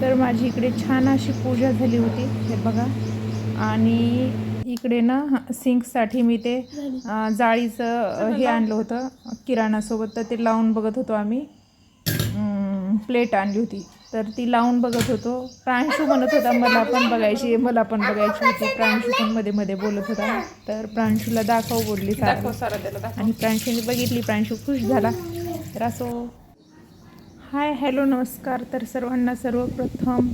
तर माझी इकडे छान अशी पूजा झाली होती हे बघा. आणि इकडे ना सिंकसाठी मी ते जाळीचं हे आणलं होतं किराणासोबत. तर ते लावून बघत होतो आम्ही. प्लेट आणली होती. तर ती लावून बघत होतो. प्रांशू म्हणत होता मला पण बघायची मला पण बघायची होती. प्रांशू पण मध्ये मध्ये बोलत होता. तर प्रांशूला दाखव बोलली सारा. आणि प्रांशूने बघितली प्रांशू खुश झाला. तर असो हाय हॅलो नमस्कार. तर सर्वांना सर्वप्रथम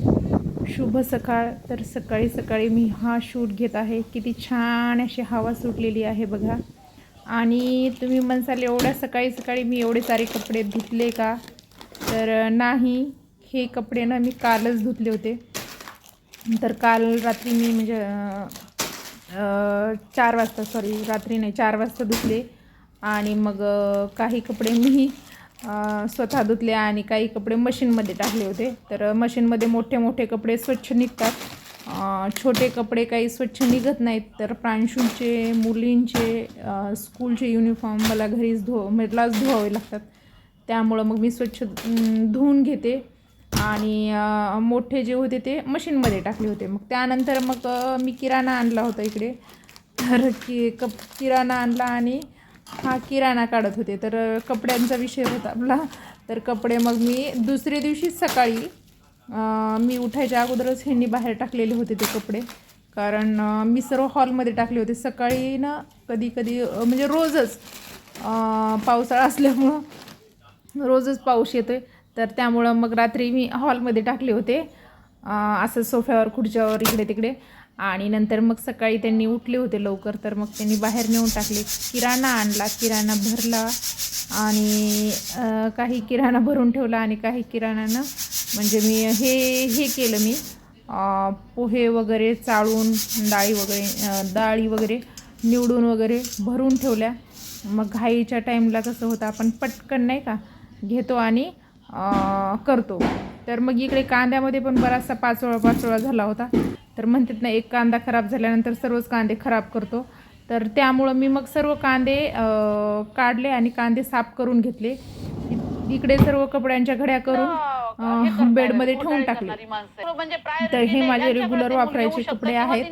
शुभ सकाळ. तर सकाळी सकाळी मी हा शूट घेत आहे. किती छान अशी हवा सुटलेली आहे बघा. आणि तुम्ही म्हणसाल एवढ्या सकाळी सकाळी मी एवढे सारे कपडे धुतले का? तर नाही. हे कपडे ना मी कालच धुतले होते. तर काल रात्री मी म्हणजे चार वाजता सॉरी रात्री नाही चार वाजता धुतले. आणि मग काही कपडे मी स्वतः धुतले आणि काही कपडे मशीनमध्ये टाकले होते. तर मशीनमध्ये मोठे मोठे कपडे स्वच्छ निघतात. छोटे कपडे काही स्वच्छ निघत नाहीत. तर प्रांशूंचे मुलींचे स्कूलचे युनिफॉर्म मला घरीच धुव मलाच धुवावे लागतात. त्यामुळं मग मी स्वच्छ धुवून घेते. आणि मोठे जे होते ते मशीनमध्ये टाकले होते. मग त्यानंतर मग मी किराणा आणला होता इकडे. तर कि कप किराणा आणला आणि हा किराणा काढत होते. तर कपड्यांचा विषय होता आपला. तर कपडे मग मी दुसऱ्या दिवशी सकाळी मी उठायच्या अगोदरच ह्यांनी बाहेर टाकलेले होते ते कपडे. कारण मी सर्व हॉलमध्ये टाकले होते. सकाळी ना कधी कधी म्हणजे रोजच पावसाळा असल्यामुळं रोजच पाऊस येतोय. तर त्यामुळं मग रात्री मी हॉलमध्ये टाकले होते. असं सोफ्यावर खुर्च्यावर इकडे तिकडे. आणि नंतर मग सकाळी त्यांनी उठले होते लवकर तर मग त्यांनी बाहेर नेऊन टाकले. किराणा आणला किराणा भरला आणि काही किराणा भरून ठेवला आणि काही किराणानं म्हणजे मी हे हे केलं मी. पोहे वगैरे चाळून डाळी वगैरे डाळी वगैरे निवडून वगैरे भरून ठेवल्या. मग घाईच्या टाईमला कसं होतं आपण पटकन नाही का घेतो आणि करतो. तर मग इकडे कांद्यामध्ये पण बराचसा पाचोळा पाचोळा झाला होता. तर म्हणतात ना एक कांदा खराब झाल्यानंतर सर्वच कांदे खराब करतो. तर त्यामुळं मी मग सर्व कांदे काढले आणि कांदे साफ करून घेतले. इकडे सर्व कपड्यांच्या घड्या करून अं, बेडमध्ये ठेवून टाकले. तर हे माझे रेग्युलर वापरायचे कपडे आहेत.